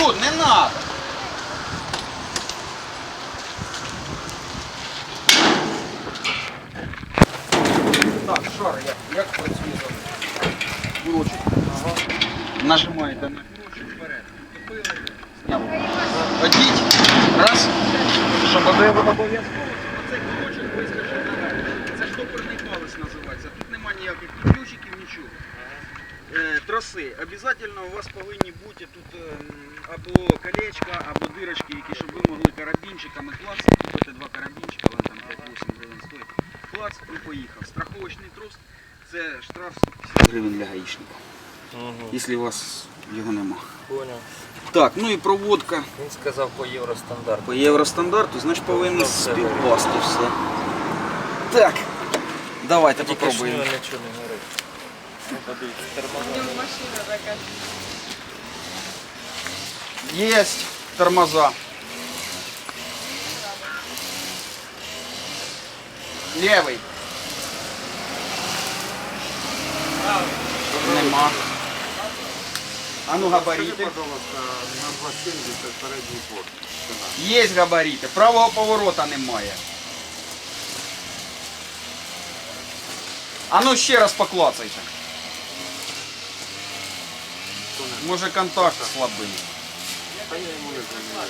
Люд, не надо. Так, шар, як, як працює? Курочок. Ага. Нажимаєте на курочок вперед. Одіть. Раз. Щоб обов'язково. Оцей курочок вискочив наверх. Це штопорний палець називається. Тут нема ніяких ні ключиків, нічого. Е, троси. Обязательно у вас повинні бути тут ем, або колечка, або дирочки, які, щоб ви могли карабінчиками клац, купити два карабінчика, вон там 5-8 гривень стоїть. Клац і поїхав. Страховочний трос це штраф 150 гривень для гаїчника, Угу. якщо у вас його нема. Понял. Так, ну і проводка Він сказав по євростандарту. по євростандарту, значить повинно все співпасти все. Так, давайте Тільки попробуємо. нічого не горить. Ну, тормоза. Есть тормоза. Левый. Нема. А ну габариты. пожалуйста, на 270 передній порт. Ціна. Есть габариты. Правого поворота немає. А ну ще раз поклацайте. Може контакт слабий. Та я йому не заміняю.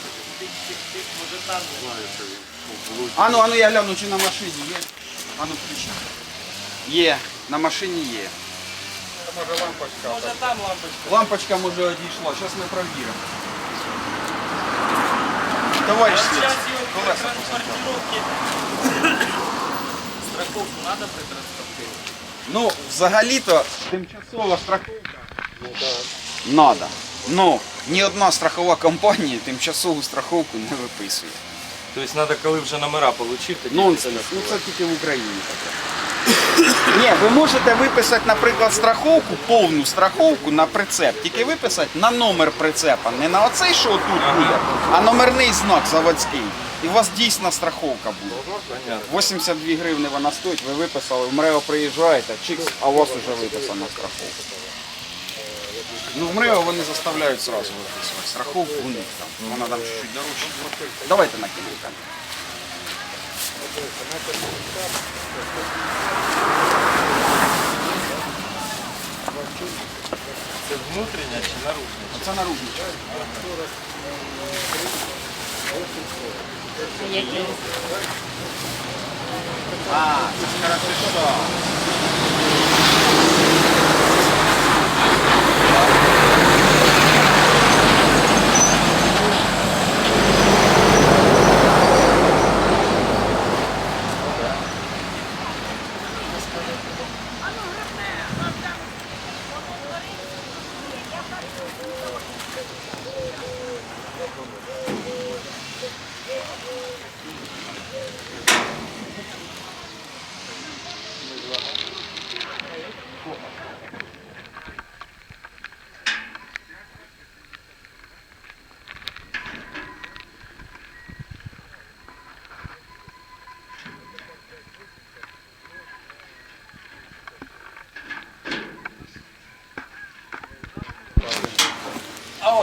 Знаю, що він у блуді. А ну, а ну я гляну, чи на машині є. А ну включи. Є, на машині є. Може лампочка. Може там лампочка. Лампочка може одійшла, зараз ми провіримо. Товариш слідчий, Зараз його при колеса транспортировці. Страховку треба при транспортировці? Ну, взагалі-то тимчасова страховка. Надо. Ну, ні одна страхова компанія тимчасову страховку не виписує. Тобто треба, коли вже номера отримати, Нонсенс. Ну це тільки в Україні таке. Ні, ви можете виписати, наприклад, страховку, повну страховку на прицеп. Тільки виписати на номер прицепа. Не на оцей, що тут буде, а номерний знак заводський. І у вас дійсна страховка буде. 82 гривни вона стоїть, ви виписали, в МРЕО приїжджаєте, чикс, а у вас вже виписана страховка. Ну, в МРЕО вони заставляють зразу виписувати страховку у них там. Вона там чуть-чуть дорожча. Давайте накинемо камеру. Це внутрішня чи наружня? Це наружний час. А, це ж хорошо.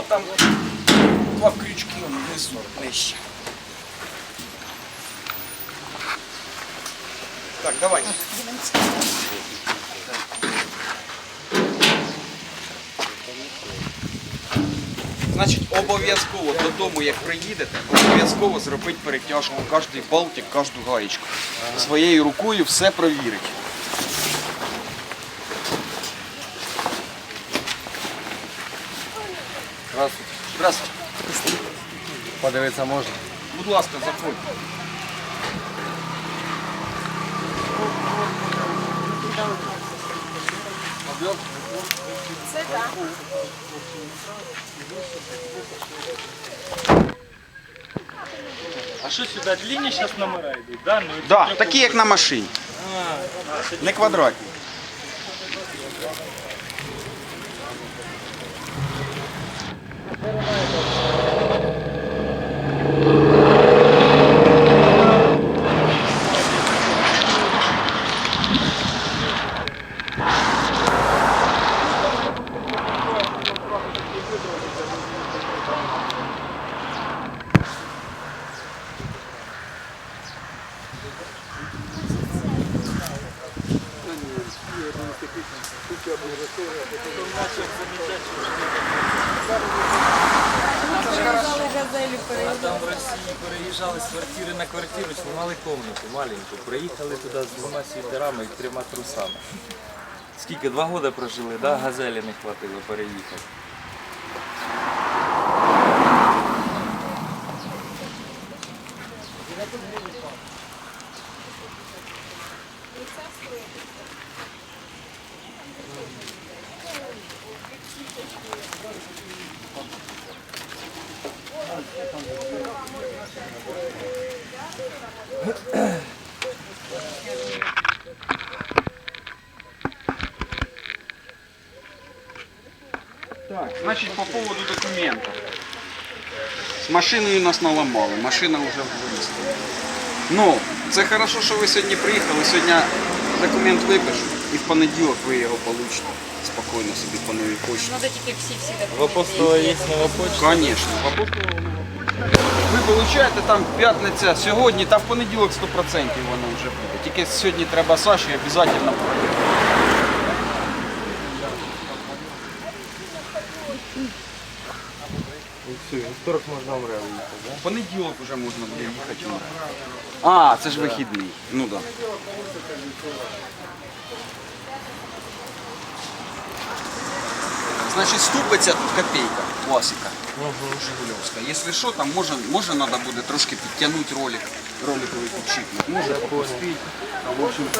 Там два крючки внизу нижче. Так, давай. Значить, обов'язково додому, як приїдете, обов'язково зробити перетяжку кожний болтик, кожну гаєчку. Своєю рукою все провірить. Здравствуйте. Здравствуйте. Подивитися можна? Будь ласка, заходьте. А що сюди длинні зараз номера йдуть? Да? Ну, Да, такі як на машині, не квадратні. Переїжджали з квартири на квартиру, знімали комнату маленьку. Приїхали туди з двома світерами і трьома трусами. Скільки? Два роки прожили, да? газелі не хватило переїхати. Так, значит, по поводу документов. З машиною нас наламали, машина вже в дворі стоїть. Ну, це хорошо, що ви сьогодні приїхали. Сьогодні документ випишу і в понеділок ви його получите. Спокійно собі по новій почті. Надо тільки всі-всі В апостола є нова почта. Конечно. В апостоловому Ви получаєте там п'ятниця сьогодні, та в понеділок 100% воно вже буде. Тільки сьогодні треба Саші обов'язково вівторок можна в Реал їхати, да? В понеділок вже можна буде їхати. у мене. А, це ж вихідний. Ну так. Да. Значить, ступиться тут копейка, класика. Жигулевська. Якщо що, там може, може треба буде трошки підтягнути ролик, роликовий підшипник. Може поспіть. В общем, А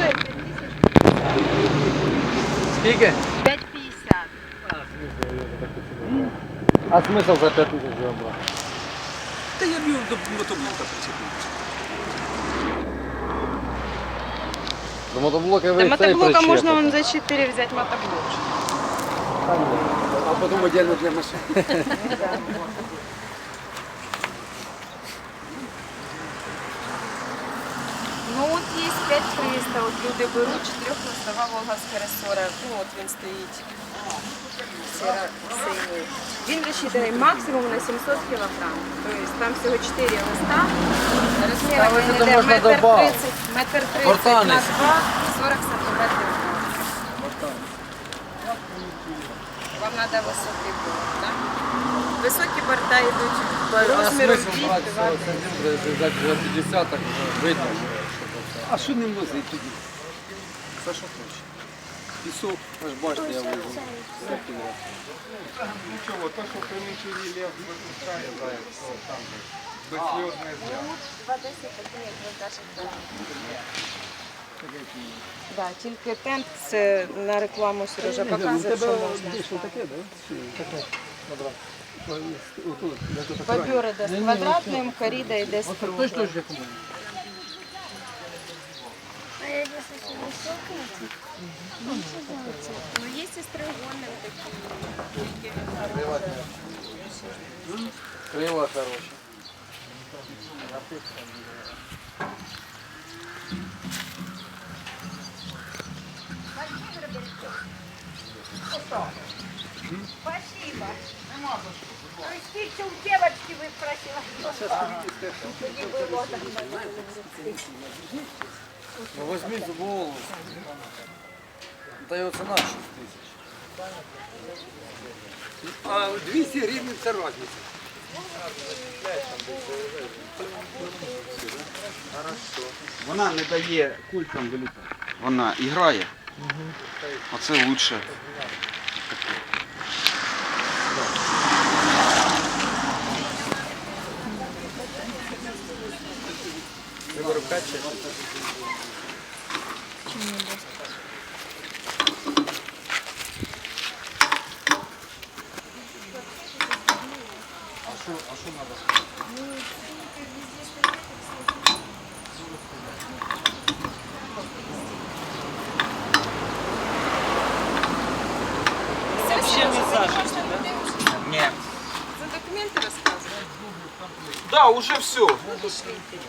стоїть 5 тисяч. Скільки? 5,50. А смисл за 5 тисяч брати? Та я б'ю до мотоблока прицепив. До мотоблока До мотоблока можна вам за 4 взяти мотоблок. А потім отдельно для машин. Ну от є 5300, от люди беруть чотирьохлистова волговська ресора. Ну от він стоїть Сіра синій. Він розчитаний максимум на 700 кг. Тобто там всього 4 листа. Розмір він йде метр добавити. 30, метр 30 на 2, 40 сантиметрів. Вам треба високий борт, так? Високі борта йдуть розміром 2, 2, за 50, так вже видно. А що не возить тоді? За що хоче? Пісок, аж бачите, я вивезу. Нічого, то, що примічили лев випускає, заяць, то там же. Безсльозне зря. Да, тільки тент це на рекламу Сережа показує, що можна. Бобер йде з квадратним, коріда йде з круглим. Ну, є і з треугольним такі. Крила хороші. Спасибо. Простите, у девочки выпросила. Тоді було. Ну возьміть в голову. Та його ціна 6 тисяч. А 200 гривень це різниця. Вона не дає кулькам вилітати. Вона і грає. Оце лучше. Треба рука чи? Вообще не зажить, да? Ні. За документи розказує. Да, уже все. Ну, пішли тоді.